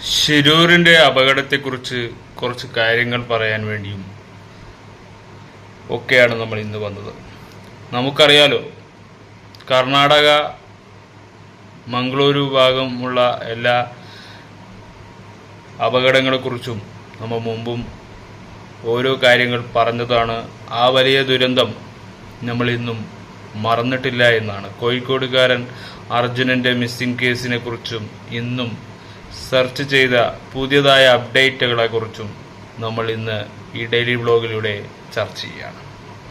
ശിരൂരിന്റെ അപകടത്തെക്കുറിച്ച് കുറച്ച് കാര്യങ്ങൾ പറയാൻ വേണ്ടിയും ഒക്കെയാണ് നമ്മൾ ഇന്ന് വന്നത്. നമുക്കറിയാലോ കർണാടക മംഗളൂരു ഭാഗമുള്ള എല്ലാ അപകടങ്ങളെക്കുറിച്ചും നമ്മൾ മുമ്പും ഓരോ കാര്യങ്ങൾ പറഞ്ഞതാണ് ആ വലിയ ദുരന്തം നമ്മൾ ഇന്നും മറന്നിട്ടില്ല എന്നാണ്. കോഴിക്കോടുകാരൻ അർജുനന്റെ മിസ്സിംഗ് കേസിനെ കുറിച്ചും ഇന്നും സെർച്ച് ചെയ്ത പുതിയതായ അപ്ഡേറ്റുകളെ കുറിച്ചും നമ്മൾ ഇന്ന് ഈ ഡെയിലി വ്ളോഗിലൂടെ ചർച്ച ചെയ്യുകയാണ്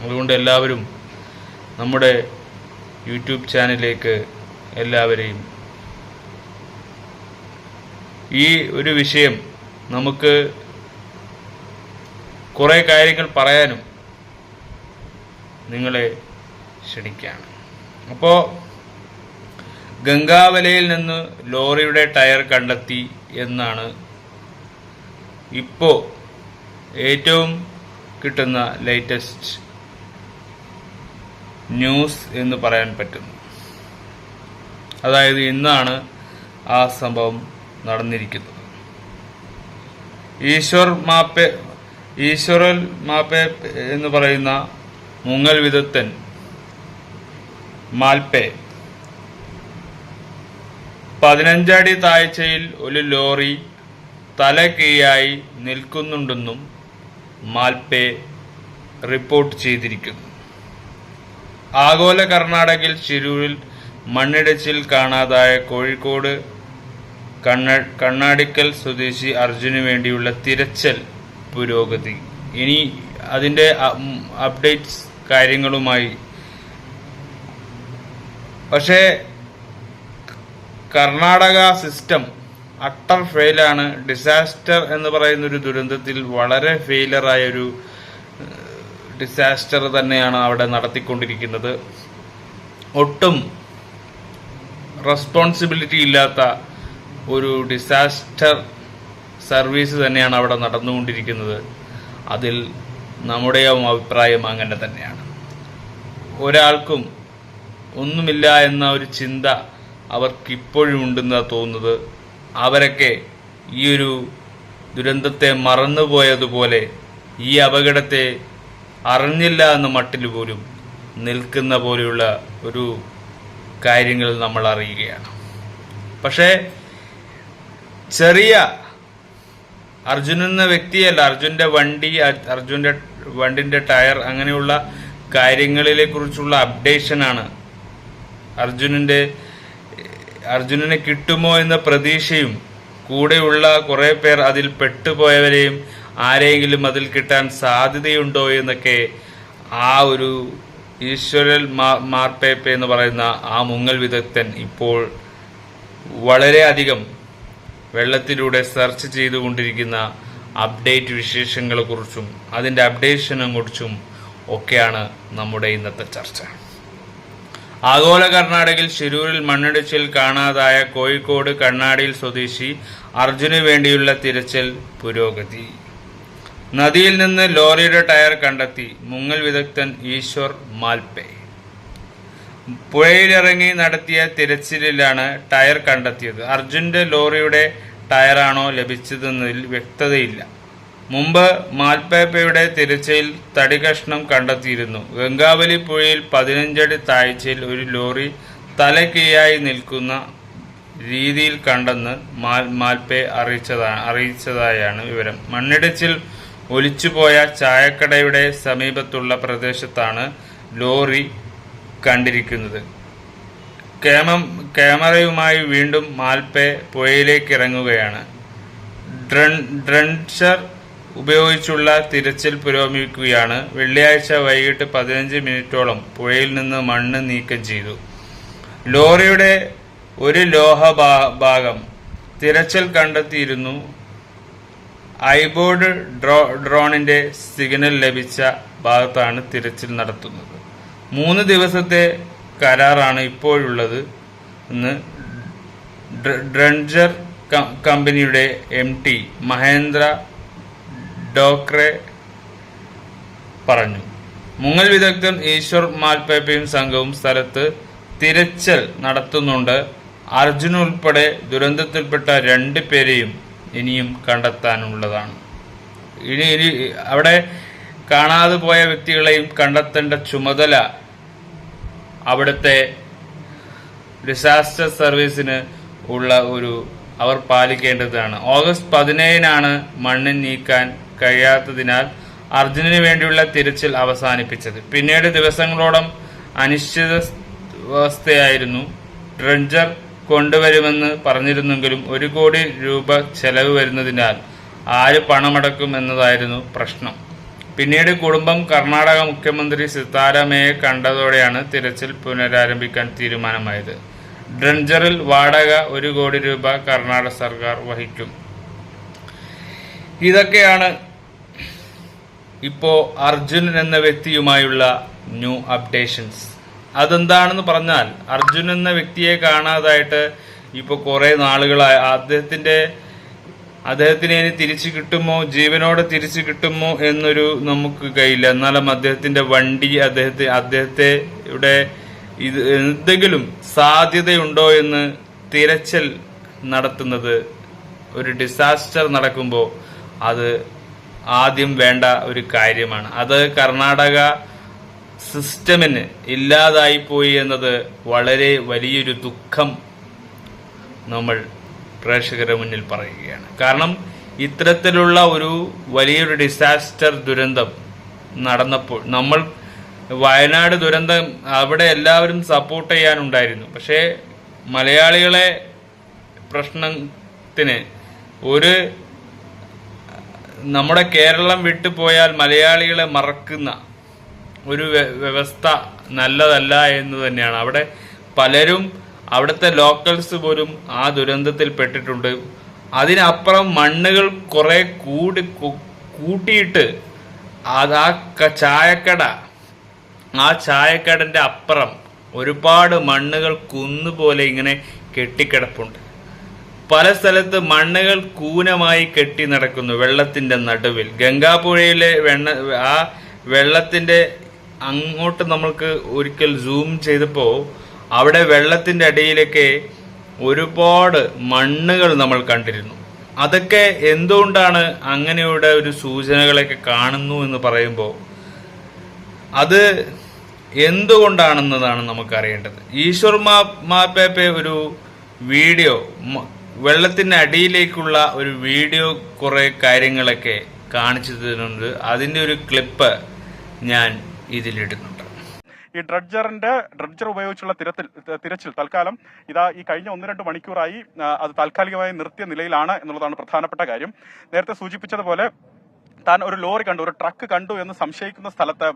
അതുകൊണ്ട് എല്ലാവരും നമ്മുടെ യൂട്യൂബ് ചാനലിലേക്ക് എല്ലാവരെയും ഈ ഒരു വിഷയം നമുക്ക് കുറേ കാര്യങ്ങൾ പറയാനും നിങ്ങളെ ക്ഷണിക്കുകയാണ് അപ്പോൾ ഗംഗാവലയിൽ നിന്ന് ലോറിയുടെ ടയർ കണ്ടെത്തി എന്നാണ് ഇപ്പോൾ ഏറ്റവും കിട്ടുന്ന ലേറ്റസ്റ്റ് ന്യൂസ് എന്ന് പറയാൻ പറ്റുന്നു അതായത് ഇന്നാണ് ആ സംഭവം നടന്നിരിക്കുന്നത്. ഈശ്വർ മാപ്പെ ഈശ്വരൽ മാപ്പെ എന്ന് പറയുന്ന മുങ്ങൽ വിദഗ്ധൻ മാൽപ്പെ പതിനഞ്ചടി താഴ്ചയിൽ ഒരു ലോറി തല കീഴായി നിൽക്കുന്നുണ്ടെന്നും മാൽപേ റിപ്പോർട്ട് ചെയ്തിരിക്കുന്നു. ആഗോള കർണാടകയിൽ ശിരൂരിൽ മണ്ണിടിച്ചിൽ കാണാതായ കോഴിക്കോട് കണ്ണ കണ്ണാടിക്കൽ സ്വദേശി അർജുന് വേണ്ടിയുള്ള തിരച്ചിൽ പുരോഗതി. ഇനി അതിന്റെ അപ്ഡേറ്റ്സ് കാര്യങ്ങളുമായി പക്ഷേ കർണാടക സിസ്റ്റം അട്ടർ ഫെയിലാണ് ഡിസാസ്റ്റർ എന്ന് പറയുന്ന ഒരു ദുരന്തത്തിൽ വളരെ ഫെയിലറായ ഒരു ഡിസാസ്റ്റർ തന്നെയാണ് അവിടെ നടത്തിക്കൊണ്ടിരിക്കുന്നത്. ഒട്ടും റെസ്പോൺസിബിലിറ്റി ഇല്ലാത്ത ഒരു ഡിസാസ്റ്റർ സർവീസ് തന്നെയാണ് അവിടെ നടന്നുകൊണ്ടിരിക്കുന്നത്. അതിൽ നമ്മുടെയും അഭിപ്രായം അങ്ങനെ തന്നെയാണ്. ഒരാൾക്കും ഒന്നുമില്ല എന്ന ഒരു ചിന്ത അവർക്കിപ്പോഴും ഉണ്ടെന്നാ തോന്നുന്നത്. അവരൊക്കെ ഈ ഒരു ദുരന്തത്തെ മറന്നുപോയതുപോലെ ഈ അപകടത്തെ അറിഞ്ഞില്ല എന്ന മട്ടിൽ പോലും നിൽക്കുന്ന പോലെയുള്ള ഒരു കാര്യങ്ങൾ നമ്മൾ അറിയുകയാണ്. പക്ഷേ ചെറിയ അർജുൻ എന്ന വ്യക്തിയല്ല അർജുന്റെ വണ്ടി അർജുന്റെ വണ്ടിന്റെ ടയർ അങ്ങനെയുള്ള കാര്യങ്ങളിലെ കുറിച്ചുള്ള അപ്ഡേഷനാണ് അർജുനന്റെ അർജുനനെ കിട്ടുമോ എന്ന പ്രതീക്ഷയും കൂടെയുള്ള കുറേ പേർ അതിൽ പെട്ടുപോയവരെയും ആരെങ്കിലും അതിൽ കിട്ടാൻ സാധ്യതയുണ്ടോ എന്നൊക്കെ ആ ഒരു ഈശ്വരൽ മാർപ്പേപ്പ എന്ന് പറയുന്ന ആ മുങ്ങൽ വിദഗ്ധൻ ഇപ്പോൾ വളരെയധികം വെള്ളത്തിലൂടെ സെർച്ച് ചെയ്തുകൊണ്ടിരിക്കുന്ന അപ്ഡേറ്റ് വിശേഷങ്ങളെക്കുറിച്ചും അതിന്റെ അപ്ഡേഷനെ കുറിച്ചും ഒക്കെയാണ് നമ്മുടെ ഇന്നത്തെ ചർച്ച. ആഗോള കർണാടകയിൽ ശിരൂരിൽ മണ്ണിടിച്ചിൽ കാണാതായ കോഴിക്കോട് കണ്ണാടിയിൽ സ്വദേശി അർജുന് വേണ്ടിയുള്ള തിരച്ചിൽ പുരോഗതി. നദിയിൽ നിന്ന് ലോറിയുടെ ടയർ കണ്ടെത്തി. മുങ്ങൽ വിദഗ്ധൻ ഈശ്വർ മാൽപേ. പുഴയിലിറങ്ങി നടത്തിയ തിരച്ചിലിലാണ് ടയർ കണ്ടെത്തിയത്. അർജുന്റെ ലോറിയുടെ ടയറാണോ ലഭിച്ചതെന്നതിൽ വ്യക്തതയില്ല. മുമ്പ് മാൽപ്പേപ്പയുടെ തിരച്ചിൽ തടികഷ്ണം കണ്ടെത്തിയിരുന്നു. ഗംഗാവലി പുഴയിൽ പതിനഞ്ചടി താഴ്ചയിൽ ഒരു ലോറി തലക്കീയായി നിൽക്കുന്ന രീതിയിൽ കണ്ടെന്ന് മാൽ മാൽപേ അറിയിച്ചതാണ് അറിയിച്ചതായാണ് വിവരം. മണ്ണിടിച്ചിൽ ഒലിച്ചുപോയ ചായക്കടയുടെ സമീപത്തുള്ള പ്രദേശത്താണ് ലോറി കണ്ടിരിക്കുന്നത്. ക്യാമ ക്യാമറയുമായി വീണ്ടും മാൽപേ പുഴയിലേക്ക് ഇറങ്ങുകയാണ്. ഡ്രൺ ഡ്രൺഷർ ഉപയോഗിച്ചുള്ള തിരച്ചിൽ പുരോഗമിക്കുകയാണ്. വെള്ളിയാഴ്ച വൈകിട്ട് പതിനഞ്ച് മിനിറ്റോളം പുഴയിൽ നിന്ന് മണ്ണ് നീക്കം ചെയ്തു. ലോറിയുടെ ഒരു ലോഹ ഭാഗം തിരച്ചിൽ കണ്ടെത്തിയിരുന്നു. ഐബോർഡ് ഡ്രോ ഡ്രോണിന്റെ സിഗ്നൽ ലഭിച്ച ഭാഗത്താണ് തിരച്ചിൽ നടത്തുന്നത്. മൂന്ന് ദിവസത്തെ കരാറാണ് ഇപ്പോഴുള്ളത് എന്ന് ഡ്രൺജർ കമ്പനിയുടെ എം ടി മഹേന്ദ്ര ഡോക്രെ പറഞ്ഞു. മുങ്ങൽ വിദഗ്ധൻ ഈശ്വർ മാൽപേപ്പയും സംഘവും സ്ഥലത്ത് തിരച്ചിൽ നടത്തുന്നുണ്ട്. അർജുൻ ഉൾപ്പെടെ ദുരന്തത്തിൽപ്പെട്ട രണ്ട് പേരെയും ഇനിയും കണ്ടെത്താനുള്ളതാണ്. ഇനി ഇനി അവിടെ കാണാതെ പോയ വ്യക്തികളെയും കണ്ടെത്തേണ്ട ചുമതല അവിടുത്തെ ഡിസാസ്റ്റർ സർവീസിന് ഉള്ള ഒരു അവർ പാലിക്കേണ്ടതാണ്. ഓഗസ്റ്റ് പതിനേഴിനാണ് മണ്ണ് നീക്കാൻ കഴിയാത്തതിനാൽ അർജുനന് വേണ്ടിയുള്ള തിരച്ചിൽ അവസാനിപ്പിച്ചത്. പിന്നീട് ദിവസങ്ങളോളം അനിശ്ചിതാവസ്ഥയായിരുന്നു ഡ്രഞ്ചർ കൊണ്ടുവരുമെന്ന് പറഞ്ഞിരുന്നെങ്കിലും ഒരു കോടി രൂപ ചെലവ് വരുന്നതിനാൽ ആര് പണമടക്കും എന്നതായിരുന്നു പ്രശ്നം. പിന്നീട് കുടുംബം കർണാടക മുഖ്യമന്ത്രി സിത്താരാമയെ കണ്ടതോടെയാണ് തിരച്ചിൽ പുനരാരംഭിക്കാൻ തീരുമാനമായത്. ഡ്രഞ്ചറിൽ വാടക ഒരു കോടി രൂപ കർണാടക സർക്കാർ വഹിക്കും. ഇതൊക്കെയാണ് ഇപ്പോ അർജുനൻ എന്ന വ്യക്തിയുമായുള്ള ന്യൂ അപ്ഡേഷൻസ്. അതെന്താണെന്ന് പറഞ്ഞാൽ അർജുൻ എന്ന വ്യക്തിയെ കാണാതായിട്ട് ഇപ്പൊ കുറെ നാളുകളായി. അദ്ദേഹത്തിന്റെ അദ്ദേഹത്തിന് ഇനി തിരിച്ചു കിട്ടുമോ? ജീവനോടെ തിരിച്ചു കിട്ടുമോ എന്നൊരു നമുക്ക് കയ്യില്ല. എന്നാലും അദ്ദേഹത്തിന്റെ വണ്ടി അദ്ദേഹത്തെ അദ്ദേഹത്തെ ഇവിടെ ഇത് എന്തെങ്കിലും സാധ്യതയുണ്ടോ എന്ന് തിരച്ചിൽ നടത്തുന്നത് ഒരു ഡിസാസ്റ്റർ നടക്കുമ്പോൾ അത് ആദ്യം വേണ്ട ഒരു കാര്യമാണ്. അത് കർണാടക സിസ്റ്റമിന് ഇല്ലാതായി പോയി എന്നത് വളരെ വലിയൊരു ദുഃഖം നമ്മൾ പ്രേക്ഷകരുടെ മുന്നിൽ പറയുകയാണ്. കാരണം ഇത്തരത്തിലുള്ള ഒരു വലിയൊരു ഡിസാസ്റ്റർ ദുരന്തം നടന്നപ്പോൾ നമ്മൾ വയനാട് ദുരന്തം അവിടെ എല്ലാവരും സപ്പോർട്ട് ചെയ്യാനുണ്ടായിരുന്നു. പക്ഷേ മലയാളികളെ പ്രശ്നത്തിന് ഒരു നമ്മുടെ കേരളം വിട്ടുപോയാൽ മലയാളികളെ മറക്കുന്ന ഒരു വ്യ- വ്യവസ്ഥ നല്ലതല്ല എന്ന് തന്നെയാണ്. അവിടെ പലരും അവിടുത്തെ ലോക്കൽസ് പോലും ആ ദുരന്തത്തിൽ പെട്ടിട്ടുണ്ട്. അതിനപ്പുറം മണ്ണുകൾ കുറേ കൂടി കൂട്ടിയിട്ട് അത് ആ ചായക്കട ആ ചായക്കടന്റെ അപ്പുറം ഒരുപാട് മണ്ണുകൾ കുന്നുപോലെ ഇങ്ങനെ കെട്ടിക്കിടപ്പുണ്ട്. പല സ്ഥലത്ത് മണ്ണുകൾ കൂനമായി കെട്ടി നടക്കുന്നു വെള്ളത്തിന്റെ നടുവിൽ. ഗംഗാപുഴയിലെ വെണ്ണ ആ വെള്ളത്തിന്റെ അങ്ങോട്ട് നമ്മൾക്ക് ഒരിക്കൽ സൂം ചെയ്തപ്പോൾ അവിടെ വെള്ളത്തിന്റെ അടിയിലൊക്കെ ഒരുപാട് മണ്ണുകൾ നമ്മൾ കണ്ടിരുന്നു. അതൊക്കെ എന്തുകൊണ്ടാണ് അങ്ങനെയുള്ള ഒരു സൂചനകളൊക്കെ കാണുന്നു എന്ന് പറയുമ്പോൾ അത് എന്തുകൊണ്ടാണെന്നതാണ് നമുക്ക് അറിയേണ്ടത് ഈശ്വർ മാ മാപ്പേപ്പെ ഒരു വീഡിയോ വെള്ളത്തിന്റെ അടിയിലേക്കുള്ള ഒരു വീഡിയോ കുറേ കാര്യങ്ങളൊക്കെ കാണിച്ചു തരുന്നുണ്ട്. അതിന്റെ ഒരു ക്ലിപ്പ് ഞാൻ ഇതിലിടുന്നുണ്ട്. ഈ ഡ്രഡ്ജറിന്റെ ഡ്രഡ്ജർ ഉപയോഗിച്ചുള്ള തിരത്തിൽ തിരച്ചിൽ തൽക്കാലം ഇതാ ഈ കഴിഞ്ഞ ഒന്ന് രണ്ട് മണിക്കൂറായി അത് താൽക്കാലികമായി നിർത്തിയ നിലയിലാണ് എന്നുള്ളതാണ് പ്രധാനപ്പെട്ട കാര്യം. നേരത്തെ സൂചിപ്പിച്ചതുപോലെ താൻ ഒരു ലോറി കണ്ടു ഒരു ട്രക്ക് കണ്ടു എന്ന് സംശയിക്കുന്ന സ്ഥലത്ത്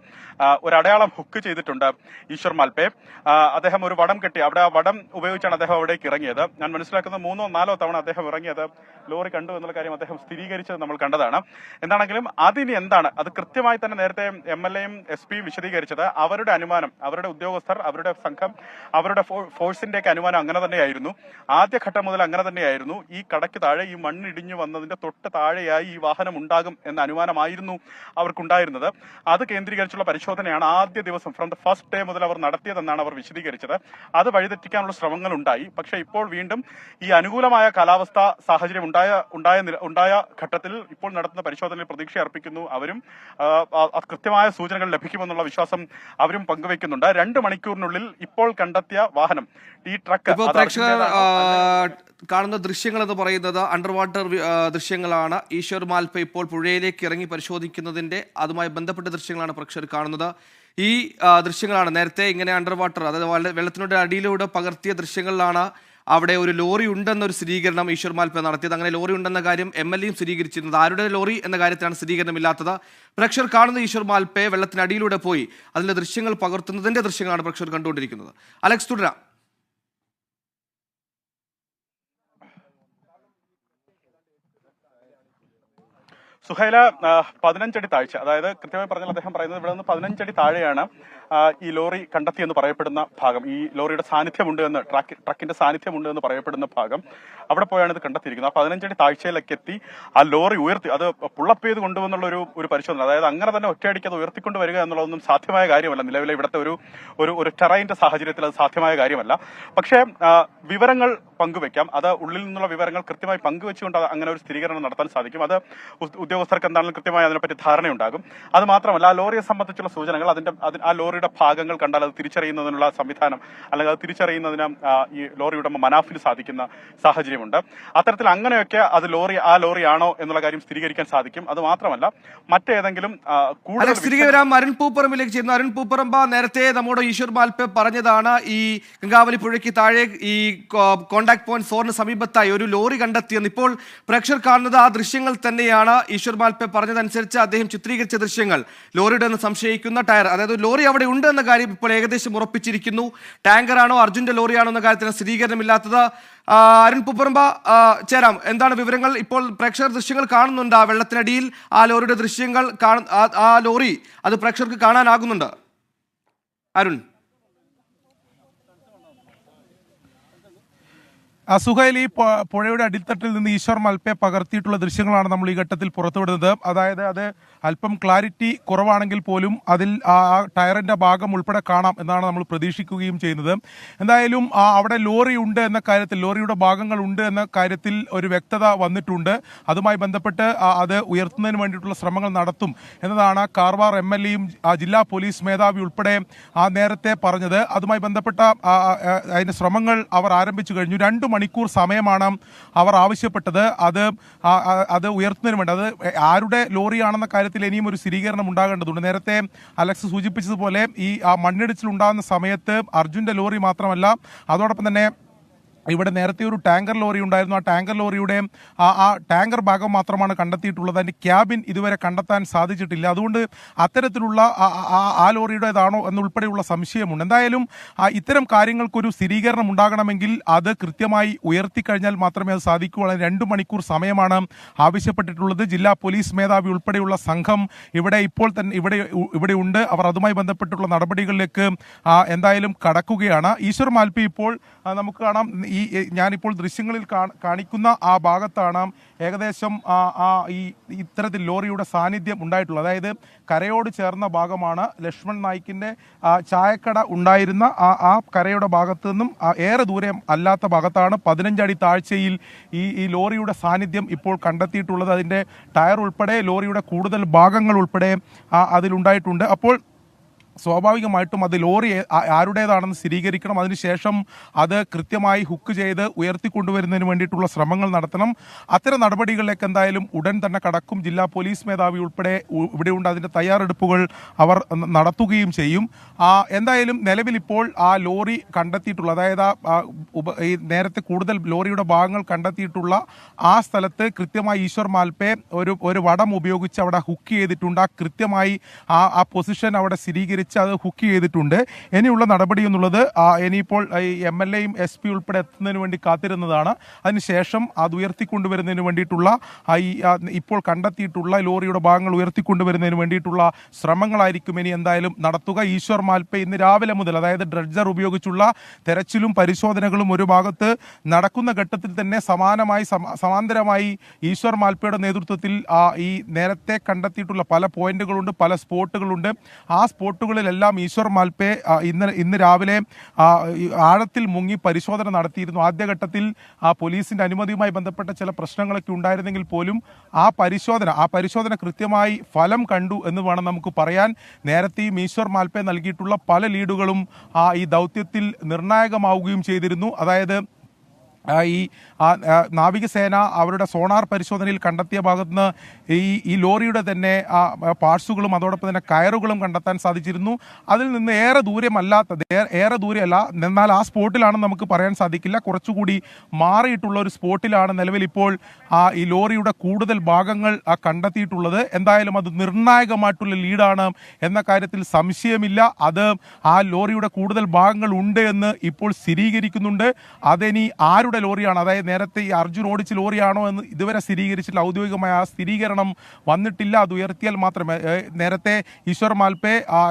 ഒരു അടയാളം ഹുക്ക് ചെയ്തിട്ടുണ്ട് ഈശ്വർ മാൽപേ. അദ്ദേഹം ഒരു വടം കെട്ടി അവിടെ ആ വടം ഉപയോഗിച്ചാണ് അദ്ദേഹം അവിടേക്ക് ഇറങ്ങിയത്. ഞാൻ മനസ്സിലാക്കുന്നത് മൂന്നോ നാലോ തവണ അദ്ദേഹം ഇറങ്ങിയത് ലോറി കണ്ടു എന്നുള്ള കാര്യം അദ്ദേഹം സ്ഥിരീകരിച്ചത് നമ്മൾ കണ്ടതാണ്. എന്താണെങ്കിലും അതിന് എന്താണ് അത് കൃത്യമായി തന്നെ നേരത്തെ എം എൽ എയും എസ് പിയും വിശദീകരിച്ചത്. അവരുടെ അനുമാനം അവരുടെ ഉദ്യോഗസ്ഥർ അവരുടെ സംഘം അവരുടെ ഫോഴ്സിന്റെ ഫോഴ്സിന്റെയൊക്കെ അനുമാനം അങ്ങനെ തന്നെയായിരുന്നു. ആദ്യഘട്ടം മുതൽ അങ്ങനെ തന്നെയായിരുന്നു. ഈ കടയ്ക്ക് താഴെ ഈ മണ്ണിടിഞ്ഞു വന്നതിന്റെ തൊട്ട് താഴെയായി ഈ വാഹനം ഉണ്ടാകും എന്ന അനുമാനമായിരുന്നു അവർക്കുണ്ടായിരുന്നത്. അത് കേന്ദ്രീകരിച്ചുള്ള പരിശോധനയാണ് ആദ്യ ദിവസം ഫ്രം ദ ഫസ്റ്റ് ഡേ മുതൽ അവർ നടത്തിയതെന്നാണ് അവർ വിശദീകരിച്ചത്. അത് വഴിതെറ്റിക്കാനുള്ള ശ്രമങ്ങൾ ഉണ്ടായി പക്ഷേ ഇപ്പോൾ വീണ്ടും ഈ അനുകൂലമായ കാലാവസ്ഥ സാഹചര്യം ഉണ്ടായ ഉണ്ടായ ഉണ്ടായ ഘട്ടത്തിൽ ഇപ്പോൾ നടത്തുന്ന പരിശോധനയിൽ പ്രതീക്ഷ അർപ്പിക്കുന്നു. അവരും കൃത്യമായ സൂചനകൾ ലഭിക്കുമെന്നുള്ള വിശ്വാസം അവരും പങ്കുവയ്ക്കുന്നുണ്ട്. രണ്ട് മണിക്കൂറിനുള്ളിൽ ഇപ്പോൾ കണ്ടെത്തിയ വാഹനം ഈ ട്രക്ക് കാണുന്ന ദൃശ്യങ്ങൾ എന്ന് പറയുന്നത് അണ്ടർ വാട്ടർ ദൃശ്യങ്ങളാണ്. ഈശ്വർ മാൽപ്പ ഇപ്പോൾ പുഴയിലേക്ക് ഇറങ്ങി പരിശോധിക്കുന്നതിന്റെ അതുമായി ബന്ധപ്പെട്ട ദൃശ്യങ്ങളാണ് പ്രേക്ഷകർ കാണുന്നത്. ഈ ദൃശ്യങ്ങളാണ് നേരത്തെ ഇങ്ങനെ അണ്ടർ വാട്ടർ അതായത് വെള്ളത്തിനുടെ അടിയിലൂടെ പകർത്തിയ ദൃശ്യങ്ങളിലാണ് അവിടെ ഒരു ലോറി ഉണ്ടെന്നൊരു സ്ഥിരീകരണം ഈശ്വർ മാൽപ്പ നടത്തിയത്. അങ്ങനെ ലോറി ഉണ്ടെന്ന കാര്യം എം എൽ എയും സ്ഥിരീകരിച്ചിരുന്നത്. ആരുടെ ലോറി എന്ന കാര്യത്തിലാണ് സ്ഥിരീകരണമില്ലാത്തത്. പ്രേക്ഷകർ കാണുന്ന ഈശ്വർ മാൽപ്പയെ വെള്ളത്തിനടിയിലൂടെ പോയി അതിന്റെ ദൃശ്യങ്ങൾ പകർത്തുന്നതിന്റെ ദൃശ്യങ്ങളാണ് പ്രേക്ഷകർ കണ്ടുകൊണ്ടിരിക്കുന്നത്. അലക്സ് തുടരാം. സുഹൈല പതിനഞ്ചടി താഴ്ച. അതായത് കൃത്യമായി പറഞ്ഞാൽ അദ്ദേഹം പറയുന്നത് ഇവിടെ നിന്ന് പതിനഞ്ചടി താഴെയാണ്. ഈ ലോറി കണ്ടെത്തിയെന്ന് പറയപ്പെടുന്ന ഭാഗം ഈ ലോറിയുടെ സാന്നിധ്യമുണ്ട് എന്ന് ട്രക്ക് ട്രക്കിന്റെ സാന്നിധ്യമുണ്ട് എന്ന് പറയപ്പെടുന്ന ഭാഗം അവിടെ പോയാണ് ഇത് കണ്ടെത്തിയിരിക്കുന്നത്. ആ പതിനഞ്ചടി താഴ്ചയിലേക്ക് എത്തി ആ ലോറി ഉയർത്തി അത് പുള്ളപ്പ് ചെയ്ത് കൊണ്ടുവന്നുള്ള ഒരു ഒരു പരിശോധന അതായത് അങ്ങനെ തന്നെ ഒറ്റയടിക്ക് അത് ഉയർത്തിക്കൊണ്ട് വരിക എന്നുള്ളതൊന്നും സാധ്യമായ കാര്യമല്ല. നിലവിലെ ഇവിടുത്തെ ഒരു ഒരു ഒരു ടെറൈന്റെ സാഹചര്യത്തിൽ അത് സാധ്യമായ കാര്യമല്ല. പക്ഷേ വിവരങ്ങൾ പങ്കുവെക്കാം. അത് ഉള്ളിൽ നിന്നുള്ള വിവരങ്ങൾ കൃത്യമായി പങ്കുവെച്ചുകൊണ്ട് അങ്ങനെ ഒരു സ്ഥിരീകരണം നടത്താൻ സാധിക്കും. അത് ഉദ്യോഗസ്ഥർക്ക് എന്താണെങ്കിലും കൃത്യമായി അതിനെപ്പറ്റി ധാരണയുണ്ടാകും. അത് മാത്രമല്ല ആ ലോറിയെ സംബന്ധിച്ചുള്ള സൂചനകൾ അതിന്റെ ആ ആ ലോറിയുടെ ഭാഗങ്ങൾ കണ്ടാൽ അത് തിരിച്ചറിയുന്നതിനുള്ള സംവിധാനം അല്ലെങ്കിൽ അത് തിരിച്ചറിയുന്നതിന് ഈ ലോറി ഉടമ മനാഫിന് സാധിക്കുന്ന സാഹചര്യമുണ്ട്. അത്തരത്തിൽ അങ്ങനെയൊക്കെ അത് ലോറി ആ ലോറിയാണോ എന്നുള്ള കാര്യം സ്ഥിരീകരിക്കാൻ സാധിക്കും. അത് മാത്രമല്ല മറ്റേതെങ്കിലും കൂടുതൽ അലക്സ് തിരികെ വരാം. അരുൺ പൂപ്പറമ്പിലേക്ക് അരുൺ പൂപ്പറമ്പ നേരത്തെ നമ്മുടെ ഈശ്വർ മാൽപ്പെ പറഞ്ഞതാണ് ഈ ഗംഗാവലി പുഴയ്ക്ക് താഴെ ഈ കോണ്ടാക്ട് പോയിന്റ് ഫോറിന് സമീപത്തായി ഒരു ലോറി കണ്ടെത്തിയെന്ന് ഇപ്പോൾ പ്രേക്ഷകർ കാണുന്നത് ആ ദൃശ്യങ്ങൾ തന്നെയാണ്. ഈശ്വർ മാൽപ്പെ പറഞ്ഞതനുസരിച്ച് അദ്ദേഹം ചിത്രീകരിച്ച ദൃശ്യങ്ങൾ. ലോറിയുടെ എന്ന് സംശയിക്കുന്ന ടയർ അതായത് ലോറി അവിടെ ഉണ്ട് എന്ന കാര്യം ഇപ്പോൾ ഏകദേശം ഉറപ്പിച്ചിരിക്കുന്നു. ടാങ്കറാണോ അർജുന്റെ ലോറിയാണോ എന്ന കാര്യത്തിന് സ്ഥിരീകരണമില്ലാത്തത്. അരുൺ പുപ്പറമ്പ ചേരാം. എന്താണ് വിവരങ്ങൾ ഇപ്പോൾ പ്രേക്ഷകർ ദൃശ്യങ്ങൾ കാണുന്നുണ്ട് ആ വെള്ളത്തിനടിയിൽ? ആ ലോറിയുടെ ദൃശ്യങ്ങൾ ആ- ലോറി അത് പ്രേക്ഷകർക്ക് കാണാനാകുന്നുണ്ട്. അരുൺ. സുഹൈൽ ഈ പുഴയുടെ അടിത്തട്ടിൽ നിന്ന് ഈശ്വർ മൽപ്പയെ പകർത്തിയിട്ടുള്ള ദൃശ്യങ്ങളാണ് നമ്മൾ ഈ ഘട്ടത്തിൽ പുറത്തുവിടുന്നത്. അതായത് അത് അല്പം ക്ലാരിറ്റി കുറവാണെങ്കിൽ പോലും അതിൽ ആ ടയറിന്റെ ഭാഗം ഉൾപ്പെടെ കാണാം എന്നാണ് നമ്മൾ പ്രതീക്ഷിക്കുകയും ചെയ്യുന്നത്. എന്തായാലും അവിടെ ലോറി ഉണ്ട് എന്ന കാര്യത്തിൽ ലോറിയുടെ ഭാഗങ്ങൾ ഉണ്ട് എന്ന കാര്യത്തിൽ ഒരു വ്യക്തത വന്നിട്ടുണ്ട്. അതുമായി ബന്ധപ്പെട്ട് അത് ഉയർത്തുന്നതിന് വേണ്ടിയിട്ടുള്ള ശ്രമങ്ങൾ നടത്തും എന്നതാണ് കാർവാർ എം എൽ എയും ജില്ലാ പോലീസ് മേധാവി ഉൾപ്പെടെ ആ, നേരത്തെ പറഞ്ഞത്. അതുമായി ബന്ധപ്പെട്ട ആ, ശ്രമങ്ങൾ അവർ ആരംഭിച്ചു കഴിഞ്ഞു. രണ്ട് മണിക്കൂർ സമയമാണ് അവർ ആവശ്യപ്പെട്ടത്. അത് അത് ഉയർത്തുന്നതിന് വേണ്ടി അത് ആരുടെ ലോറിയാണെന്ന കാര്യത്തിൽ ഇനിയും ഒരു സ്ഥിരീകരണം ഉണ്ടാകേണ്ടതുണ്ട്. നേരത്തെ അലക്സ് സൂചിപ്പിച്ചതുപോലെ ഈ ആ മണ്ണിടിച്ചിൽ ഉണ്ടാകുന്ന സമയത്ത് അർജുന്റെ ലോറി മാത്രമല്ല അതോടൊപ്പം തന്നെ ഇവിടെ നേരത്തെ ഒരു ടാങ്കർ ലോറി ഉണ്ടായിരുന്നു. ആ ടാങ്കർ ലോറിയുടെ ആ ആ ടാങ്കർ ഭാഗം മാത്രമാണ് കണ്ടെത്തിയിട്ടുള്ളത്. അതിന്റെ ക്യാബിൻ ഇതുവരെ കണ്ടെത്താൻ സാധിച്ചിട്ടില്ല. അതുകൊണ്ട് അത്തരത്തിലുള്ള ആ- ലോറിയുടേതാണോ എന്നുൾപ്പെടെയുള്ള സംശയമുണ്ട്. എന്തായാലും ഇത്തരം കാര്യങ്ങൾക്കൊരു സ്ഥിരീകരണം ഉണ്ടാകണമെങ്കിൽ അത് കൃത്യമായി ഉയർത്തിക്കഴിഞ്ഞാൽ മാത്രമേ അത് സാധിക്കുകയുള്ളൂ രണ്ട് മണിക്കൂർ സമയമാണ് ആവശ്യപ്പെട്ടിട്ടുള്ളത്. ജില്ലാ പോലീസ് മേധാവി ഉൾപ്പെടെയുള്ള സംഘം ഇവിടെ ഇപ്പോൾ തന്നെ ഇവിടെ ഇവിടെ ഉണ്ട്. അവർ അതുമായി ബന്ധപ്പെട്ടുള്ള നടപടികളിലേക്ക് എന്തായാലും കടക്കുകയാണ്. ഈശ്വർ മാൽപി ഇപ്പോൾ നമുക്ക് കാണാം. ഈ ഞാനിപ്പോൾ ദൃശ്യങ്ങളിൽ കാണിക്കുന്ന ആ ഭാഗത്താണ് ഏകദേശം ആ ഈ ഇത്തരത്തിൽ ലോറിയുടെ സാന്നിധ്യം ഉണ്ടായിട്ടുള്ളത്. അതായത് കരയോട് ചേർന്ന ഭാഗമാണ് ലക്ഷ്മൺ നായിക്കിന്റെ ചായക്കട ഉണ്ടായിരുന്ന ആ ആ കരയുടെ ഭാഗത്തു നിന്നും ഏറെ ദൂരം അല്ലാത്ത ഭാഗത്താണ് പതിനഞ്ചടി താഴ്ചയിൽ ഈ ഈ ലോറിയുടെ സാന്നിധ്യം ഇപ്പോൾ കണ്ടെത്തിയിട്ടുള്ളത്. അതിന്റെ ടയർ ഉൾപ്പെടെ ലോറിയുടെ കൂടുതൽ ഭാഗങ്ങൾ ഉൾപ്പെടെ അതിലുണ്ടായിട്ടുണ്ട്. അപ്പോൾ സ്വാഭാവികമായിട്ടും അത് ലോറി ആരുടേതാണെന്ന് സ്ഥിരീകരിക്കണം. അതിനുശേഷം അത് കൃത്യമായി ഹുക്ക് ചെയ്ത് ഉയർത്തിക്കൊണ്ടുവരുന്നതിന് വേണ്ടിയിട്ടുള്ള ശ്രമങ്ങൾ നടത്തണം. അത്തരം നടപടികളിലേക്ക് എന്തായാലും ഉടൻ തന്നെ കടക്കും. ജില്ലാ പോലീസ് മേധാവി ഉൾപ്പെടെ ഇവിടെയുണ്ട്. അതിന്റെ തയ്യാറെടുപ്പുകൾ അവർ നടത്തുകയും ചെയ്യും. എന്തായാലും നിലവിൽ ഇപ്പോൾ ആ ലോറി കണ്ടെത്തിയിട്ടുള്ള അതായത് ഈ നേരത്തെ കൂടുതൽ ലോറിയുടെ ഭാഗങ്ങൾ കണ്ടെത്തിയിട്ടുള്ള ആ സ്ഥലത്ത് കൃത്യമായി ഈശ്വർ മാൽപ്പെ ഒരു ഒരു വടം ഉപയോഗിച്ച് അവിടെ ഹുക്ക് ചെയ്തിട്ടുണ്ട്. ആ കൃത്യമായി ആ ആ പൊസിഷൻ അവിടെ സ്ഥിരീകരിച്ച് അത് ഹുക്ക് ചെയ്തിട്ടുണ്ട്. ഇനിയുള്ള നടപടി എന്നുള്ളത് ഇനിയിപ്പോൾ ഈ എം എൽ എയും എസ് പി ഉൾപ്പെടെ എത്തുന്നതിന് വേണ്ടി കാത്തിരുന്നതാണ്. അതിനുശേഷം അത് ഉയർത്തിക്കൊണ്ടുവരുന്നതിന് വേണ്ടിയിട്ടുള്ള ഈ ഇപ്പോൾ കണ്ടെത്തിയിട്ടുള്ള ലോറിയുടെ ഭാഗങ്ങൾ ഉയർത്തിക്കൊണ്ടുവരുന്നതിന് വേണ്ടിയിട്ടുള്ള ശ്രമങ്ങളായിരിക്കും ഇനി എന്തായാലും നടത്തുക. ഈശ്വർ മാൽപ്പെ ഇന്ന് രാവിലെ മുതൽ അതായത് ഡ്രഡ്ജർ ഉപയോഗിച്ചുള്ള തെരച്ചിലും പരിശോധനകളും ഒരു ഭാഗത്ത് നടക്കുന്ന ഘട്ടത്തിൽ തന്നെ സമാനമായി സമാന്തരമായി ഈശ്വർ മാൽപ്പയുടെ നേതൃത്വത്തിൽ ഈ നേരത്തെ കണ്ടെത്തിയിട്ടുള്ള പല പോയിന്റുകളുണ്ട് പല സ്പോട്ടുകളുണ്ട്. ആ സ്പോട്ടുകളിലെല്ലാം ഈശ്വർ മാൽപ്പെ ആ, ഇന്ന് ഇന്ന് രാവിലെ ആഴത്തിൽ മുങ്ങി പരിശോധന നടത്തിയിരുന്നു. ആദ്യഘട്ടത്തിൽ ആ പോലീസിന്റെ അനുമതിയുമായി ബന്ധപ്പെട്ട ചില പ്രശ്നങ്ങളൊക്കെ ഉണ്ടായിരുന്നെങ്കിൽ പോലും ആ പരിശോധന ആ പരിശോധന കൃത്യമായി ഫലം കണ്ടു എന്ന് വേണം നമുക്ക് പറയാൻ. നേരത്തെയും ഈശ്വർ മാൽപ്പെ നൽകിയിട്ടുള്ള പല ലീഡുകളും ഈ ദൗത്യത്തിൽ നിർണായകമാവുകയും ചെയ്തിരുന്നു. അതായത് ഈ നാവികസേന അവരുടെ സോണാർ പരിശോധനയിൽ കണ്ടെത്തിയ ഭാഗത്തുനിന്ന് ഈ ഈ ലോറിയുടെ തന്നെ പാർട്സുകളും അതോടൊപ്പം തന്നെ കയറുകളും കണ്ടെത്താൻ സാധിച്ചിരുന്നു. അതിൽ നിന്ന് ഏറെ ദൂരമല്ലാത്തത് ഏറെ ദൂരമല്ല എന്നാൽ ആ സ്പോട്ടിലാണ് നമുക്ക് പറയാൻ സാധിക്കില്ല. കുറച്ചുകൂടി മാറിയിട്ടുള്ള ഒരു സ്പോട്ടിലാണ് നിലവിൽ ഇപ്പോൾ ആ ഈ ലോറിയുടെ കൂടുതൽ ഭാഗങ്ങൾ കണ്ടെത്തിയിട്ടുള്ളത്. എന്തായാലും അത് നിർണായകമായിട്ടുള്ള ലീഡാണ് എന്ന കാര്യത്തിൽ സംശയമില്ല. അത് ആ ലോറിയുടെ കൂടുതൽ ഭാഗങ്ങൾ ഉണ്ട് എന്ന് ഇപ്പോൾ സ്ഥിരീകരിക്കുന്നുണ്ട്. അതിനി ആരുടെ ആരുടെ ലോറിയാണ്. അതായത് നേരത്തെ ഈ അർജുൻ ഓടിച്ച ലോറിയാണോ എന്ന് ഇതുവരെ സ്ഥിരീകരിച്ചിട്ടില്ല. ഔദ്യോഗികമായ ആ സ്ഥിരീകരണം വന്നിട്ടില്ല. അത് ഉയർത്തിയാൽ മാത്രമേ നേരത്തെ ഈശ്വർ മാൽപേ ആ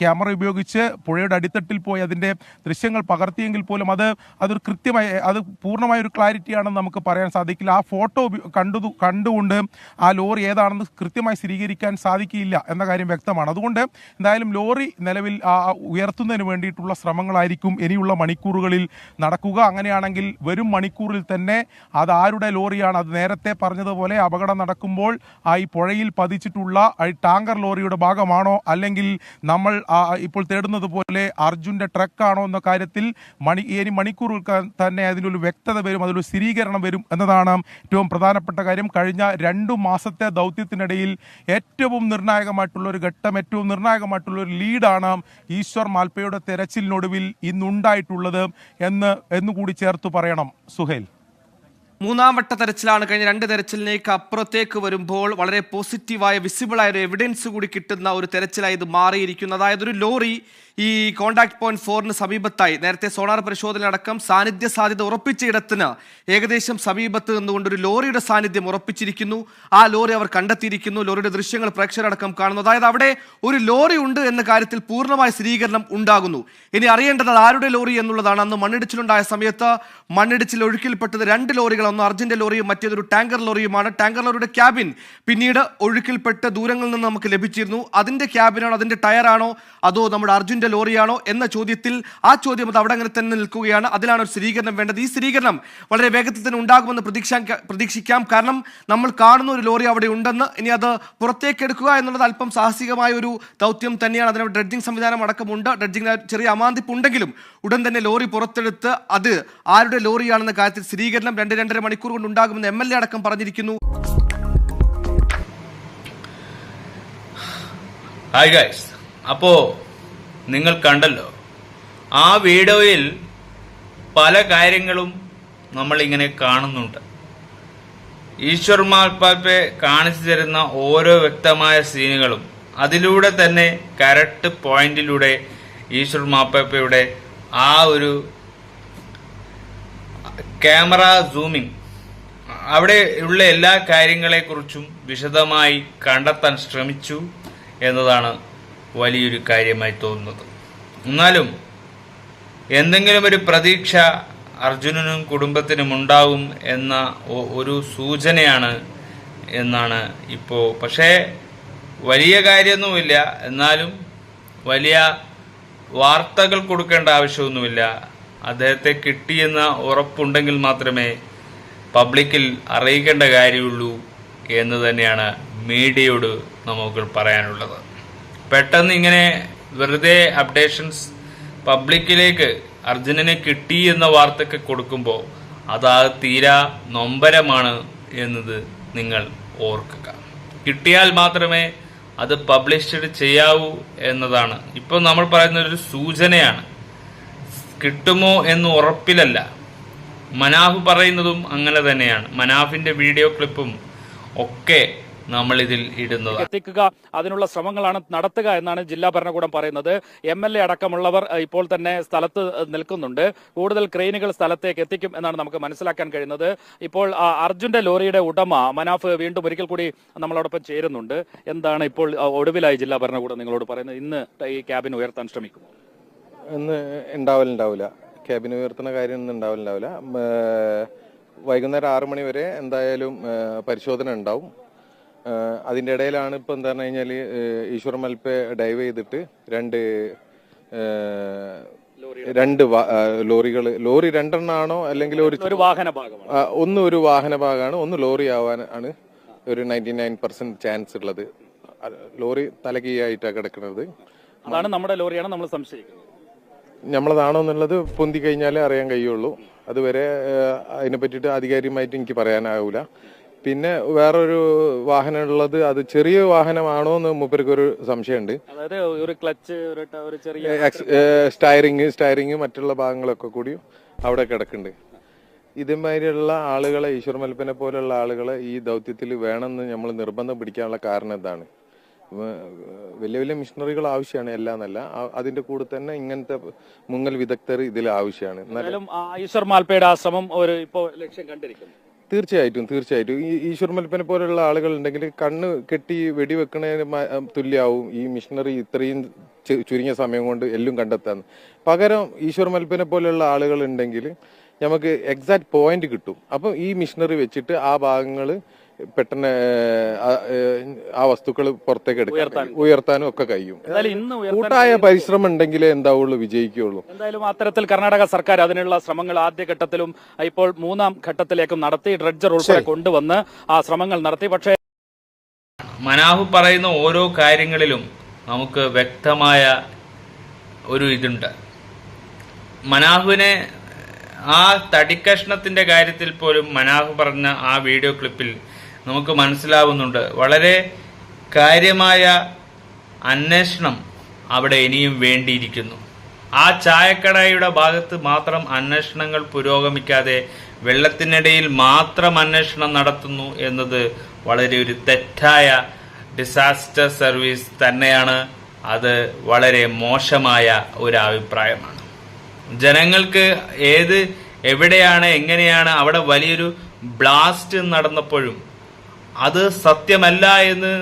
ക്യാമറ ഉപയോഗിച്ച് പുഴയുടെ അടിത്തട്ടിൽ പോയി അതിന്റെ ദൃശ്യങ്ങൾ പകർത്തിയെങ്കിൽ പോലും അത് അതൊരു കൃത്യമായ അത് പൂർണമായ ഒരു ക്ലാരിറ്റി ആണെന്ന് നമുക്ക് പറയാൻ സാധിക്കില്ല. ആ ഫോട്ടോ കണ്ടു കണ്ടുകൊണ്ട് ആ ലോറി ഏതാണെന്ന് കൃത്യമായി സ്ഥിരീകരിക്കാൻ സാധിക്കില്ല എന്ന കാര്യം വ്യക്തമാണ്. അതുകൊണ്ട് എന്തായാലും ലോറി നിലവിൽ ഉയർത്തുന്നതിന് വേണ്ടിയിട്ടുള്ള ശ്രമങ്ങളായിരിക്കും ഇനിയുള്ള മണിക്കൂറുകളിൽ നടക്കുക. അങ്ങനെയാണെങ്കിൽ വരും മണിക്കൂറിൽ തന്നെ അത് ആരുടെ ലോറിയാണ്? അത് നേരത്തെ പറഞ്ഞതുപോലെ അപകടം നടക്കുമ്പോൾ ആ ഈ പുഴയിൽ പതിച്ചിട്ടുള്ള ടാങ്കർ ലോറിയുടെ ഭാഗമാണോ? അല്ലെങ്കിൽ നമ്മൾ ഇപ്പോൾ തേടുന്നത് പോലെ അർജുന്റെ ട്രക്കാണോ എന്ന കാര്യത്തിൽ മണി ഇനി മണിക്കൂറിൽ തന്നെ അതിനൊരു വ്യക്തത വരും അതിലൊരു സ്ഥിരീകരണം വരും എന്നതാണ് ഏറ്റവും പ്രധാനപ്പെട്ട കാര്യം. കഴിഞ്ഞ രണ്ടു മാസത്തെ ദൗത്യത്തിനിടയിൽ ഏറ്റവും നിർണായകമായിട്ടുള്ള ഒരു ഘട്ടം ഏറ്റവും നിർണായകമായിട്ടുള്ള ഒരു ലീഡാണ് ഈശ്വർ മാൽപ്പയുടെ തെരച്ചിലിനൊടുവിൽ ഇന്നുണ്ടായിട്ടുള്ളത് എന്ന് എന്നുകൂടി ചേർത്ത് പറയണം. Sugel. മൂന്നാം വട്ട തെരച്ചിലാണ്. കഴിഞ്ഞ രണ്ട് തെരച്ചിലിനേക്ക് അപ്പുറത്തേക്ക് വരുമ്പോൾ വളരെ പോസിറ്റീവായ വിസിബിളായ ഒരു എവിഡൻസ് കൂടി കിട്ടുന്ന ഒരു തെരച്ചിലായി ഇത് മാറിയിരിക്കുന്നു. അതായത് ഒരു ലോറി ഈ കോണ്ടാക്ട് പോയിന്റ് ഫോറിന് സമീപത്തായി നേരത്തെ സോണാർ പരിശോധന അടക്കം സാന്നിധ്യ സാധ്യത ഉറപ്പിച്ച ഇടത്തിന് ഏകദേശം സമീപത്ത് നിന്നുകൊണ്ട് ഒരു ലോറിയുടെ സാന്നിധ്യം ഉറപ്പിച്ചിരിക്കുന്നു. ആ ലോറി അവർ കണ്ടെത്തിയിരിക്കുന്നു. ലോറിയുടെ ദൃശ്യങ്ങൾ പ്രേക്ഷകരടക്കം കാണുന്നു. അതായത് അവിടെ ഒരു ലോറി ഉണ്ട് എന്ന കാര്യത്തിൽ പൂർണമായ സ്ഥിരീകരണം ഉണ്ടാകുന്നു. ഇനി അറിയേണ്ടത് ആരുടെ ലോറി എന്നുള്ളതാണ്. അന്ന് മണ്ണിടിച്ചിലുണ്ടായ സമയത്ത് മണ്ണിടിച്ചിൽ ഒഴുക്കിൽപ്പെട്ടത് രണ്ട് ലോറികൾ ഒന്ന് അർജന്റ് ലോറിയും മറ്റേതൊരു ടാങ്കർ ലോറിയുമാണ്. ടാങ്കർ ലോറിയുടെ ക്യാബിൻ പിന്നീട് ഒഴുക്കിൽപ്പെട്ട് ദൂരങ്ങളിൽ നിന്ന് നമുക്ക് ലഭിച്ചിരുന്നു. അതിന്റെ ക്യാബിനാണോ അതിന്റെ ടയറാണോ അതോ നമ്മുടെ അർജുന്റെ ലോറിയാണോ എന്ന ചോദ്യത്തിൽ ആ ചോദ്യം അത് അവിടെ അങ്ങനെ തന്നെ നിൽക്കുകയാണ്. അതിലാണ് ഒരു സ്ഥിരീകരണം വേണ്ടത്. ഈ സ്ഥിരീകരണം വളരെ വേഗത്തിൽ തന്നെ ഉണ്ടാകുമെന്ന് പ്രതീക്ഷ പ്രതീക്ഷിക്കാം. കാരണം നമ്മൾ കാണുന്ന ഒരു ലോറി അവിടെ ഉണ്ടെന്ന് ഇനി അത് പുറത്തേക്ക് എടുക്കുക എന്നുള്ളത് അല്പം സാഹസികമായ ഒരു ദൗത്യം തന്നെയാണ്. അതിന് ഡ്രഡ്ജിംഗ് സംവിധാനം അടക്കമുണ്ട്. ഡ്രഡ്ജിംഗ് ചെറിയ അമാന്തിപ്പ് ഉണ്ടെങ്കിലും ഉടൻ തന്നെ ലോറി പുറത്തെടുത്ത് അത് ആരുടെ ലോറിയാണെന്ന കാര്യത്തിൽ സ്ഥിരീകരണം. രണ്ട് രണ്ടര മണിക്കൂർ കൊണ്ട് ഉണ്ടാകുമെന്ന് എം എൽ എ അടക്കം പറഞ്ഞിരിക്കുന്നു. ഹായ് ഗൈസ് അപ്പോ നിങ്ങൾ കണ്ടല്ലോ ആ വീഡിയോയിൽ പല കാര്യങ്ങളും നമ്മൾ ഇങ്ങനെ കാണുന്നുണ്ട്. ഈശ്വർ മാൽപ്പാപ്പെ കാണിച്ചു തരുന്ന ഓരോ വ്യക്തമായ സീനുകളും അതിലൂടെ തന്നെ കറക്റ്റ് പോയിന്റിലൂടെ ഈശ്വർ മാപ്പാപ്പയുടെ ആ ഒരു ക്യാമറ സൂമിംഗ് അവിടെ ഉള്ള എല്ലാ കാര്യങ്ങളെക്കുറിച്ചും വിശദമായി കണ്ടെത്താൻ ശ്രമിച്ചു എന്നതാണ് വലിയൊരു കാര്യമായി തോന്നുന്നത്. എന്നാലും എന്തെങ്കിലും ഒരു പ്രതീക്ഷ അർജുനനും കുടുംബത്തിനും ഉണ്ടാവും എന്ന ഒരു സൂചനയാണ് എന്നാണ് ഇപ്പോൾ പക്ഷേ വലിയ കാര്യമൊന്നുമില്ല. എന്നാലും വലിയ വാർത്തകൾ കൊടുക്കേണ്ട ആവശ്യമൊന്നുമില്ല. അദ്ദേഹത്തെ കിട്ടിയെന്ന ഉറപ്പുണ്ടെങ്കിൽ മാത്രമേ പബ്ലിക്കിൽ അറിയിക്കേണ്ട കാര്യമുള്ളൂ എന്ന് തന്നെയാണ് മീഡിയയോട് നമുക്ക് പറയാനുള്ളത്. പെട്ടെന്ന് ഇങ്ങനെ വെറുതെ അപ്ഡേഷൻസ് പബ്ലിക്കിലേക്ക് അർജുനനെ കിട്ടി എന്ന വാർത്തയൊക്കെ കൊടുക്കുമ്പോൾ അതാ തീരാ നൊമ്പരമാണ് എന്നത് നിങ്ങൾ ഓർക്കുക. കിട്ടിയാൽ മാത്രമേ അത് പബ്ലിഷ്ഡ് ചെയ്യാവൂ എന്നതാണ്. ഇപ്പോൾ നമ്മൾ പറയുന്ന ഒരു സൂചനയാണ്. കിട്ടുമോ എന്ന് ഉറപ്പിലല്ല. മനാഫ് പറയുന്നതും അങ്ങനെ തന്നെയാണ്. മനാഫിന്റെ വീഡിയോ ക്ലിപ്പും ഒക്കെ നമ്മൾ ഇതിൽ ഇടുന്നത്. എത്തിക്കുക അതിനുള്ള ശ്രമങ്ങളാണ് നടത്തുക എന്നാണ് ജില്ലാ ഭരണകൂടം പറയുന്നത്. എം എൽ എ അടക്കമുള്ളവർ ഇപ്പോൾ തന്നെ സ്ഥലത്ത് നിൽക്കുന്നുണ്ട്. കൂടുതൽ ക്രെയിനുകൾ സ്ഥലത്തേക്ക് എത്തിക്കും എന്നാണ് നമുക്ക് മനസ്സിലാക്കാൻ കഴിയുന്നത്. ഇപ്പോൾ അർജുന്റെ ലോറിയുടെ ഉടമ മനാഫ് വീണ്ടും ഒരിക്കൽ കൂടി നമ്മളോടൊപ്പം ചേരുന്നുണ്ട്. എന്താണ് ഇപ്പോൾ ഒടുവിലായി ജില്ലാ ഭരണകൂടം നിങ്ങളോട് പറയുന്നത്? ഇന്ന് ഈ ക്യാബിൻ ഉയർത്താൻ ശ്രമിക്കും ഇന്ന് ഉണ്ടാവലുണ്ടാവില്ല ക്യാബിൻ ഉയർത്തുന്ന കാര്യം ഒന്നും ഉണ്ടാവലുണ്ടാവില്ല വൈകുന്നേരം ആറു മണി വരെ എന്തായാലും പരിശോധന ഉണ്ടാവും അതിന്റെ ഇടയിലാണ് ഇപ്പം എന്താ പറഞ്ഞു കഴിഞ്ഞാൽ ഈശ്വർ മൽപ്പെ ഡൈവ് ചെയ്തിട്ട് രണ്ട് രണ്ട് ലോറികൾ ലോറി രണ്ടെണ്ണാണോ അല്ലെങ്കിൽ ഒരു വാഹന ഒന്ന് ഒരു വാഹന ഭാഗമാണ് ഒന്ന് ലോറി ആവാൻ ആണ് ഒരു നയന്റി നയൻ പെർസെന്റ് ചാൻസ് ഉള്ളത് ലോറി തലകീയായിട്ടാണ് കിടക്കുന്നത് അതാണ് നമ്മുടെ ലോറിയാണ് നമ്മൾ സംശയിക്കുന്നത്. നമ്മളതാണോ എന്നുള്ളത് പൊന്തി കഴിഞ്ഞാലേ അറിയാൻ കഴിയുള്ളൂ. അതുവരെ അതിനെ പറ്റിയിട്ട് ആധികാരികമായിട്ട് എനിക്ക് പറയാനാവില്ല പിന്നെ വേറൊരു വാഹനം ഉള്ളത് അത് ചെറിയ വാഹനമാണോ എന്ന് മൂപ്പർക്ക് ഒരു സംശയമുണ്ട് ഒരു ക്ലച്ച് ഒരു ചെറിയ സ്റ്റയറിങ് സ്റ്റയറിങ് മറ്റുള്ള ഭാഗങ്ങളൊക്കെ കൂടി അവിടെ കിടക്കുന്നുണ്ട്. ഇതുമാതിരിയുള്ള ആളുകളെ ഈശ്വർ മൽപ്പനെ പോലുള്ള ആളുകളെ ഈ ദൗത്യത്തിൽ വേണമെന്ന് നമ്മൾ നിർബന്ധം പിടിക്കാനുള്ള കാരണം എന്താണ്? വലിയ വലിയ മിഷണറികൾ ആവശ്യമാണ് എല്ലാം എന്നല്ല അതിന്റെ കൂടെ തന്നെ ഇങ്ങനത്തെ മുങ്ങൽ വിദഗ്ധർ ഇതിൽ ആവശ്യമാണ്. ഈശ്വർ മാൽപ്പയുടെ ആ ശ്രമം ഒരു ഇപ്പോ ലക്ഷ്യം കണ്ടിരിക്കുന്നു. തീർച്ചയായിട്ടും തീർച്ചയായിട്ടും. ഈ ഈശ്വർ മൽപ്പനെ പോലെയുള്ള ആളുകൾ ഉണ്ടെങ്കിൽ കണ്ണ് കെട്ടി വെടിവെക്കണതിന് തുല്യാവും. ഈ മിഷണറി ഇത്രയും ചുരുങ്ങിയ സമയം കൊണ്ട് എല്ലാം കണ്ടെത്താന്ന് പകരം ഈശ്വർ മൽപ്പനെ പോലെയുള്ള ആളുകൾ ഉണ്ടെങ്കിൽ നമുക്ക് എക്സാക്ട് പോയിന്റ് കിട്ടും. അപ്പം ഈ മിഷണറി വെച്ചിട്ട് ആ ഭാഗങ്ങൾ പെട്ടെന്ന് ആ, വസ്തുക്കൾ പുറത്തേക്ക് എടുക്കാൻ ഉയർത്താനും ഒക്കെ കഴിയും. എന്തായാലും ഇന്ന് ഉയർത്താൻ കൂട്ടായ പരിശ്രമം ഉണ്ടെങ്കിലേ എന്താവുള്ളൂ വിജയിക്കുകയുള്ളൂ. എന്തായാലും അത്തരത്തിൽ കർണാടക സർക്കാർ അതിനുള്ള ശ്രമങ്ങൾ ആദ്യഘട്ടത്തിലും ഇപ്പോൾ മൂന്നാം ഘട്ടത്തിലേക്കും നടത്തി ഡ്രഡ്ജർ ഉൾപ്പെടെ കൊണ്ടുവന്ന് ആ ശ്രമങ്ങൾ നടത്തി. പക്ഷേ മനാഹു പറയുന്ന ഓരോ കാര്യങ്ങളിലും നമുക്ക് വ്യക്തമായ ഒരു ഇതുണ്ട്. മനാഹുവിനെ ആ തടിക്കഷ്ണത്തിന്റെ കാര്യത്തിൽ പോലും മനാഹു പറഞ്ഞ ആ വീഡിയോ ക്ലിപ്പിൽ നമുക്ക് മനസ്സിലാവുന്നുണ്ട്. വളരെ കാര്യമായ അന്വേഷണം അവിടെ ഇനിയും വേണ്ടിയിരിക്കുന്നു. ആ ചായക്കടയുടെ ഭാഗത്ത് മാത്രം അന്വേഷണങ്ങൾ പുരോഗമിക്കാതെ വെള്ളത്തിനിടയിൽ മാത്രം അന്വേഷണം നടത്തുന്നു എന്നത് വളരെ ഒരു തെറ്റായ ഡിസാസ്റ്റർ സർവീസ് തന്നെയാണ്. അത് വളരെ മോശമായ ഒരു അഭിപ്രായമാണ്. ജനങ്ങൾക്ക് ഏത് എവിടെയാണ് എങ്ങനെയാണ് അവിടെ വലിയൊരു ബ്ലാസ്റ്റ് നടന്നപ്പോഴും അത് സത്യമല്ല എന്ന്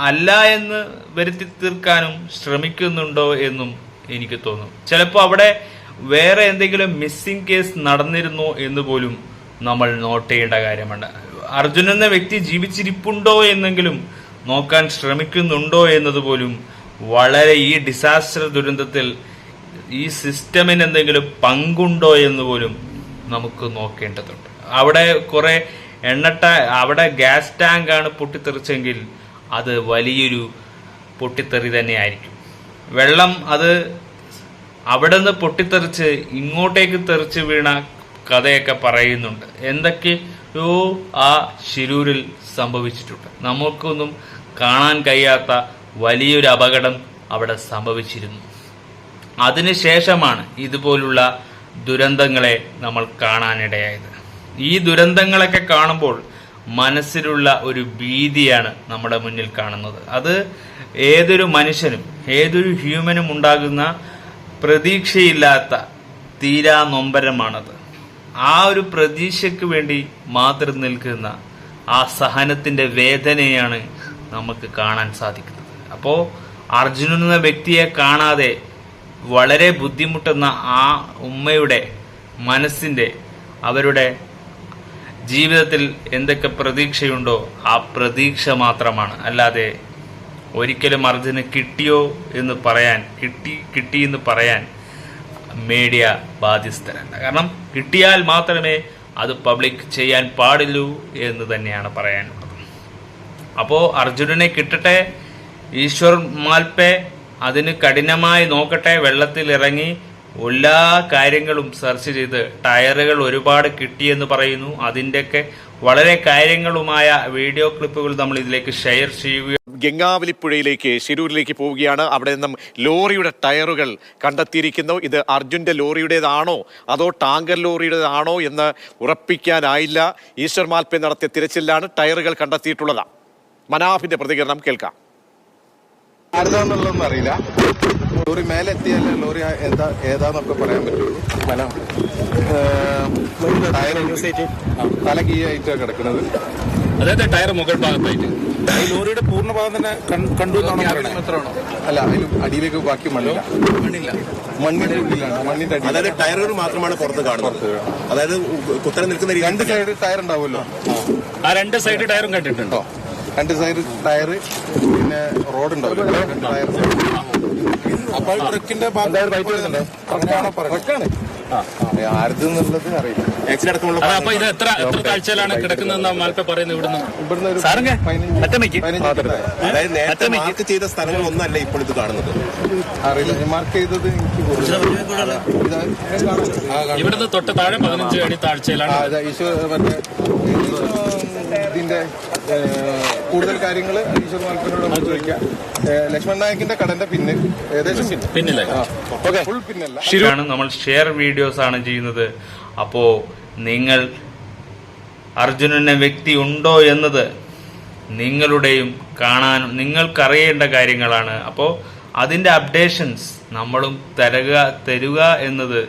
അല്ല എന്ന് വരുത്തി തീർക്കാനും ശ്രമിക്കുന്നുണ്ടോ എന്നും എനിക്ക് തോന്നും. ചിലപ്പോൾ അവിടെ വേറെ എന്തെങ്കിലും മിസ്സിംഗ് കേസ് നടന്നിരുന്നോ എന്ന് പോലും നമ്മൾ നോട്ട് ചെയ്യേണ്ട കാര്യമാണ് അർജുൻ എന്ന വ്യക്തി ജീവിച്ചിരിപ്പുണ്ടോ എന്നെങ്കിലും നോക്കാൻ ശ്രമിക്കുന്നുണ്ടോ എന്നതുപോലും വളരെ ഈ ഡിസാസ്റ്റർ ദുരന്തത്തിൽ ഈ സിസ്റ്റമിന് എന്തെങ്കിലും പങ്കുണ്ടോ എന്ന് പോലും നമുക്ക് നോക്കേണ്ടതുണ്ട്. അവിടെ കുറെ എണ്ണട്ട അവിടെ ഗ്യാസ് ടാങ്കാണ് പൊട്ടിത്തെറിച്ചെങ്കിൽ അത് വലിയൊരു പൊട്ടിത്തെറി തന്നെയായിരിക്കും. വെള്ളം അത് അവിടെ നിന്ന് പൊട്ടിത്തെറിച്ച് ഇങ്ങോട്ടേക്ക് തെറിച്ച് വീണ കഥയൊക്കെ പറയുന്നുണ്ട്. എന്തൊക്കെയോ ആ ശിരൂരിൽ സംഭവിച്ചിട്ടുണ്ട്. നമുക്കൊന്നും കാണാൻ കഴിയാത്ത വലിയൊരു അപകടം അവിടെ സംഭവിച്ചിരുന്നു. അതിനുശേഷമാണ് ഇതുപോലുള്ള ദുരന്തങ്ങളെ നമ്മൾ കാണാനിടയായത്. ഈ ദുരന്തങ്ങളൊക്കെ കാണുമ്പോൾ മനസ്സിലുള്ള ഒരു ഭീതിയാണ് നമ്മുടെ മുന്നിൽ കാണുന്നത്. അത് ഏതൊരു മനുഷ്യനും ഏതൊരു ഹ്യൂമനും ഉണ്ടാകുന്ന പ്രതീക്ഷയില്ലാത്ത തീരാ നൊമ്പരമാണത്. ആ ഒരു പ്രതീക്ഷയ്ക്ക് വേണ്ടി മാത്രം നിൽക്കുന്ന ആ സഹനത്തിന്റെ വേദനയാണ് നമുക്ക് കാണാൻ സാധിക്കുന്നത്. അപ്പോൾ അർജുനൻ എന്ന വ്യക്തിയെ കാണാതെ വളരെ ബുദ്ധിമുട്ടുന്ന ആ ഉമ്മയുടെ മനസ്സിന്റെ അവരുടെ ജീവിതത്തിൽ എന്തൊക്കെ പ്രതീക്ഷയുണ്ടോ ആ പ്രതീക്ഷ മാത്രമാണ്. അല്ലാതെ ഒരിക്കലും അർജുന് കിട്ടിയോ എന്ന് പറയാൻ കിട്ടി കിട്ടി എന്ന് പറയാൻ മീഡിയ ബാധ്യസ്ഥരല്ല. കാരണം കിട്ടിയാൽ മാത്രമേ അത് പബ്ലിക് ചെയ്യാൻ പാടുള്ളൂ എന്ന് തന്നെയാണ് പറയാനുള്ളത്. അപ്പോൾ അർജുനനെ കിട്ടട്ടെ ഈശ്വർ മാൽപ്പെ അതിന് കഠിനമായി നോക്കട്ടെ വെള്ളത്തിൽ ഇറങ്ങി എല്ലാ കാര്യങ്ങളും സെർച്ച് ചെയ്ത് ടയറുകൾ ഒരുപാട് കിട്ടിയെന്ന് പറയുന്നു. അതിന്റെയൊക്കെ വളരെ കാര്യങ്ങളുമായ വീഡിയോ ക്ലിപ്പുകൾ നമ്മൾ ഇതിലേക്ക് ഷെയർ ചെയ്യുക ഗംഗാവലിപ്പുഴയിലേക്ക് ശിരൂരിലേക്ക് പോവുകയാണ്. അവിടെ നിന്നും ലോറിയുടെ ടയറുകൾ കണ്ടെത്തിയിരിക്കുന്നു. ഇത് അർജുന്റെ ലോറിയുടേതാണോ? അതോ ടാങ്കർ ലോറിയുടേതാണോ എന്ന് ഉറപ്പിക്കാനായില്ല. ഈശ്വർ മാൽപ്പെ നടത്തിയ തിരച്ചിലാണ് ടയറുകൾ കണ്ടെത്തിയിട്ടുള്ളത്. മനാഫിന്റെ പ്രതികരണം കേൾക്കാം. ആരുതാന്നുള്ളതൊന്നും അറിയില്ല. ലോറി മേലെ ലോറി എന്താ ഏതാന്നൊക്കെ പറയാൻ പറ്റുള്ളൂ. ടയർ തല കീയായിട്ടാണ് കിടക്കുന്നത്. അതായത് ടയർ മുകൾ ഭാഗത്തായിട്ട്. ലോറിയുടെ പൂർണഭാഗം തന്നെ കണ്ടു അല്ല അതിൽ അടിയിലേക്ക് ബാക്കി മണ്ണില്ല. മണ്ണില്ല. മണ്ണിന്റെ ഉള്ളിലാണ് മണ്ണിന്റെ അടി അതായത് ടയറുകൾ മാത്രമാണ് പുറത്ത് കാണുന്നത്. അതായത് കുത്തനെ നിൽക്കുന്ന രണ്ട് സൈഡ് ടയർ ഉണ്ടാവുമല്ലോ. ആ രണ്ട് സൈഡ് ടയറും കണ്ടിട്ടുണ്ടോ. രണ്ട് സൈഡ് ടയർ പിന്നെ റോഡ് ഉണ്ടാവില്ല? രണ്ട് ടയർ അപ്പോൾ ട്രക്കിന്റെ ആരതെന്നുള്ളത് അറിയില്ല. എത്ര കിടക്കുന്നതെന്ന് പറയുന്നത് ഇവിടുന്ന്. മാർക്ക് ചെയ്ത സ്ഥലങ്ങൾ ഒന്നല്ല ഇപ്പോൾ ഇത് കാണുന്നത്. അറിയില്ല. മാർക്ക് ചെയ്തത് എനിക്ക് ഇവിടുന്ന് തൊട്ട് താഴെ പതിനഞ്ച് അടി താഴ്ചയിലാണ്. ഇതിന്റെ കൂടുതൽ കാര്യങ്ങൾ ഈശ്വർ മൽപ്പനോട് നമുക്ക് ചോദിക്കാം. ലക്ഷ്മൺ നായകിന്റെ കടന്റെ പിന്നിൽ ഏകദേശം ഫുൾ പിന്നല്ല. ശരിയാണ് നമ്മൾ ഷെയർ വീഡിയോസ് ആണ് ചെയ്യുന്നത്. അപ്പോ നിങ്ങൾ അർജുനന്റെ വ്യക്തി ഉണ്ടോ എന്നത് നിങ്ങളുടെയും കാണാനും നിങ്ങൾക്കറിയേണ്ട കാര്യങ്ങളാണ്. അപ്പോൾ അതിന്റെ അപ്ഡേഷൻസ് നമ്മളും തരുക തരുക എന്നത്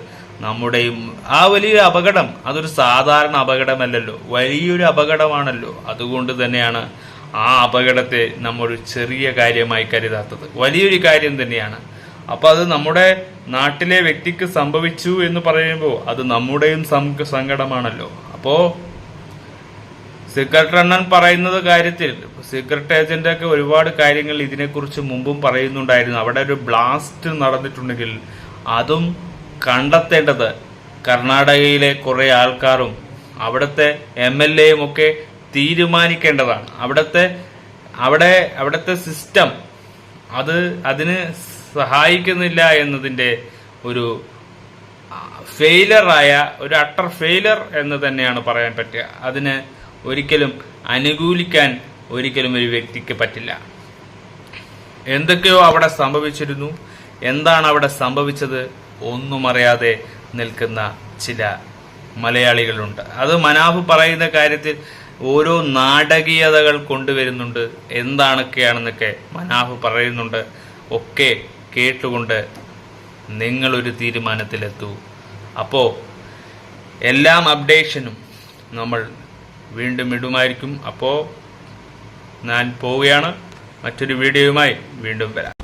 നമ്മുടെയും ആ വലിയ അപകടം അതൊരു സാധാരണ അപകടമല്ലല്ലോ. വലിയൊരു അപകടമാണല്ലോ. അതുകൊണ്ട് തന്നെയാണ് ആ അപകടത്തെ നമ്മൾ ഒരു ചെറിയ കാര്യമായി കരുതാത്തത്. വലിയൊരു കാര്യം തന്നെയാണ്. അപ്പൊ അത് നമ്മുടെ നാട്ടിലെ വ്യക്തിക്ക് സംഭവിച്ചു എന്ന് പറയുമ്പോൾ അത് നമ്മുടെയും സങ്കടമാണല്ലോ. അപ്പോ സീക്രട്ട് അണ്ണൻ പറയുന്നത് കാര്യത്തിൽ സീക്രട്ട് ഏജന്റൊക്കെ ഒരുപാട് കാര്യങ്ങൾ ഇതിനെക്കുറിച്ച് മുമ്പും പറയുന്നുണ്ടായിരുന്നു. അവിടെ ഒരു ബ്ലാസ്റ്റ് നടന്നിട്ടുണ്ടെങ്കിൽ അതും കണ്ടെത്തേണ്ടത് കർണാടകയിലെ കുറെ ആൾക്കാരും അവിടുത്തെ എം എൽ എയും ഒക്കെ തീരുമാനിക്കേണ്ടതാണ്. അവിടുത്തെ അവിടെ അവിടുത്തെ സിസ്റ്റം അത് അതിന് സഹായിക്കുന്നില്ല എന്നതിന്റെ ഒരു ഫെയിലറായ ഒരു അട്ടർ ഫെയിലർ എന്ന് തന്നെയാണ് പറയാൻ പറ്റുക. അതിന് ഒരിക്കലും അനുകൂലിക്കാൻ ഒരിക്കലും ഒരു വ്യക്തിക്ക് പറ്റില്ല. എന്തൊക്കെയോ അവിടെ സംഭവിച്ചിരുന്നു. എന്താണ് അവിടെ സംഭവിച്ചത് ഒന്നും അറിയാതെ നിൽക്കുന്ന ചില മലയാളികളുണ്ട്. അത് മനാഫ് പറയുന്ന കാര്യത്തിൽ ഓരോ നാടകീയതകൾ കൊണ്ടുവരുന്നുണ്ട്. എന്താണൊക്കെയാണെന്നൊക്കെ മനാഫ് പറയുന്നുണ്ട്. ഒക്കെ കേട്ടുകൊണ്ട് നിങ്ങളൊരു തീരുമാനത്തിലെത്തൂ. അപ്പോൾ എല്ലാം അപ്ഡേഷനും നമ്മൾ വീണ്ടും ഇടുമായിരിക്കും. അപ്പോൾ ഞാൻ പോവുകയാണ്. മറ്റൊരു വീഡിയോയുമായി വീണ്ടും വരാം.